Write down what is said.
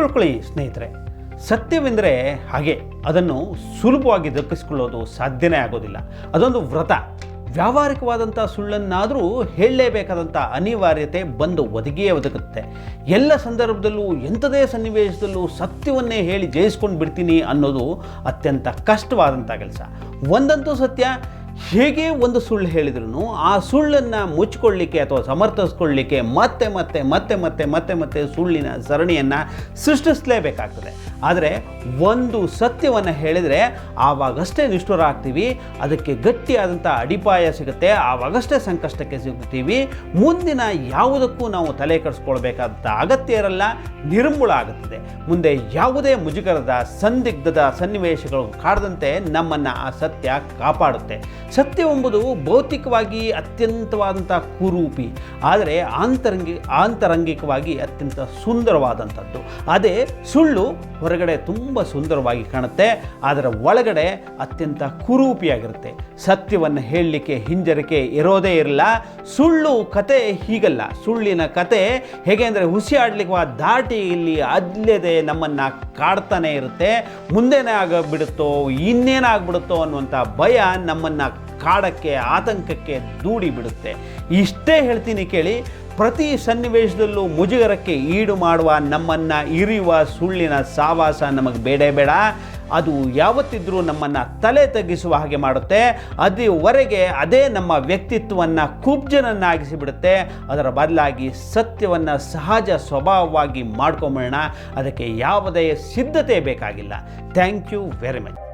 ತಿಳ್ಕೊಳ್ಳಿ ಸ್ನೇಹಿತರೆ, ಸತ್ಯವೆಂದರೆ ಹಾಗೆ ಅದನ್ನು ಸುಲಭವಾಗಿ ದಕ್ಕಿಸ್ಕೊಳ್ಳೋದು ಸಾಧ್ಯನೇ ಆಗೋದಿಲ್ಲ. ಅದೊಂದು ವ್ರತ. ವ್ಯಾವಹಾರಿಕವಾದಂಥ ಸುಳ್ಳನ್ನಾದರೂ ಹೇಳಲೇಬೇಕಾದಂಥ ಅನಿವಾರ್ಯತೆ ಬಂದು ಒದಗಿಯೇ ಒದಗುತ್ತೆ. ಎಲ್ಲ ಸಂದರ್ಭದಲ್ಲೂ, ಎಂಥದೇ ಸನ್ನಿವೇಶದಲ್ಲೂ ಸತ್ಯವನ್ನೇ ಹೇಳಿ ಜಯಿಸ್ಕೊಂಡು ಬಿಡ್ತೀನಿ ಅನ್ನೋದು ಅತ್ಯಂತ ಕಷ್ಟವಾದಂಥ ಕೆಲಸ. ಒಂದಂತೂ ಸತ್ಯ ಹೇಗೆ ಒಂದು ಸುಳ್ಳು ಹೇಳಿದ್ರು ಆ ಸುಳ್ಳನ್ನು ಮುಚ್ಕೊಳ್ಳಿಕ್ಕೆ ಅಥವಾ ಸಮರ್ಥಿಸ್ಕೊಳ್ಳಿಕ್ಕೆ ಮತ್ತೆ ಮತ್ತೆ ಮತ್ತೆ ಮತ್ತೆ ಮತ್ತೆ ಮತ್ತೆ ಸುಳ್ಳಿನ ಸರಣಿಯನ್ನು ಸೃಷ್ಟಿಸಲೇಬೇಕಾಗ್ತದೆ. ಆದರೆ ಒಂದು ಸತ್ಯವನ್ನು ಹೇಳಿದರೆ ಆವಾಗಷ್ಟೇ ನಿಷ್ಠುರ ಆಗ್ತೀವಿ ಅದಕ್ಕೆ ಗಟ್ಟಿಯಾದಂಥ ಅಡಿಪಾಯ ಸಿಗುತ್ತೆ, ಆವಾಗಷ್ಟೇ ಸಂಕಷ್ಟಕ್ಕೆ ಸಿಗುತ್ತೀವಿ ಮುಂದಿನ ಯಾವುದಕ್ಕೂ ನಾವು ತಲೆ ಕೆಡಿಸ್ಕೊಳ್ಬೇಕಾದಂಥ ಅಗತ್ಯ ಇರಲ್ಲ, ನಿರ್ಮೂಲ ಆಗುತ್ತದೆ. ಮುಂದೆ ಯಾವುದೇ ಮುಜುಗರದ ಸಂದಿಗ್ಧದ ಸನ್ನಿವೇಶಗಳು ಕಾಡದಂತೆ ನಮ್ಮನ್ನು ಆ ಸತ್ಯ ಕಾಪಾಡುತ್ತೆ. ಸತ್ಯವೆಂಬುದು ಭೌತಿಕವಾಗಿ ಅತ್ಯಂತವಾದಂಥ ಕುರೂಪಿ ಆದರೆ ಆಂತರಂಗಿ ಆಂತರಂಗಿಕವಾಗಿ ಅತ್ಯಂತ ಸುಂದರವಾದಂಥದ್ದು. ಅದೇ ಸುಳ್ಳು ಹೊರಗಡೆ ತುಂಬ ಸುಂದರವಾಗಿ ಕಾಣುತ್ತೆ, ಅದರ ಒಳಗಡೆ ಅತ್ಯಂತ ಕುರೂಪಿಯಾಗಿರುತ್ತೆ. ಸತ್ಯವನ್ನು ಹೇಳಲಿಕ್ಕೆ ಹಿಂಜರಿಕೆ ಇರೋದೇ ಇರಲ್ಲ, ಸುಳ್ಳು ಕತೆ ಹೀಗಲ್ಲ. ಸುಳ್ಳಿನ ಕತೆ ಹೇಗೆ ಅಂದರೆ ಹುಸಿ ಆಡ್ಲಿಕ್ಕೆ ದಾಟಿ ಇಲ್ಲಿ ಅದ್ಲೇದೆ ನಮ್ಮನ್ನು ಕಾಡ್ತಾನೆ ಇರುತ್ತೆ. ಮುಂದೇನೇ ಆಗಬಿಡುತ್ತೋ ಇನ್ನೇನಾಗ್ಬಿಡುತ್ತೋ ಅನ್ನುವಂಥ ಭಯ ನಮ್ಮನ್ನು ಕಾಡಕ್ಕೆ, ಆತಂಕಕ್ಕೆ ದೂಡಿ ಬಿಡುತ್ತೆ. ಇಷ್ಟೇ ಹೇಳ್ತೀನಿ ಕೇಳಿ ಪ್ರತಿ ಸನ್ನಿವೇಶದಲ್ಲೂ ಮುಜುಗರಕ್ಕೆ ಈಡು ಮಾಡುವ ನಮ್ಮನ್ನು ಇರಿಯುವ ಸುಳ್ಳಿನ ಸಾವಾಸ ನಮಗೆ ಬೇಡೇ ಬೇಡ. ಅದು ಯಾವತ್ತಿದ್ರೂ ನಮ್ಮನ್ನು ತಲೆ ತಗ್ಗಿಸುವ ಹಾಗೆ ಮಾಡುತ್ತೆ. ಅದುವರೆಗೆ ಅದೇ ನಮ್ಮ ವ್ಯಕ್ತಿತ್ವವನ್ನು ಕುಬ್ಜನನ್ನಾಗಿಸಿ ಬಿಡುತ್ತೆ ಅದರ ಬದಲಾಗಿ ಸತ್ಯವನ್ನು ಸಹಜ ಸ್ವಭಾವವಾಗಿ ಮಾಡ್ಕೊಂಬೋಣ ಅದಕ್ಕೆ ಯಾವುದೇ ಸಿದ್ಧತೆ ಬೇಕಾಗಿಲ್ಲ. Thank you very much.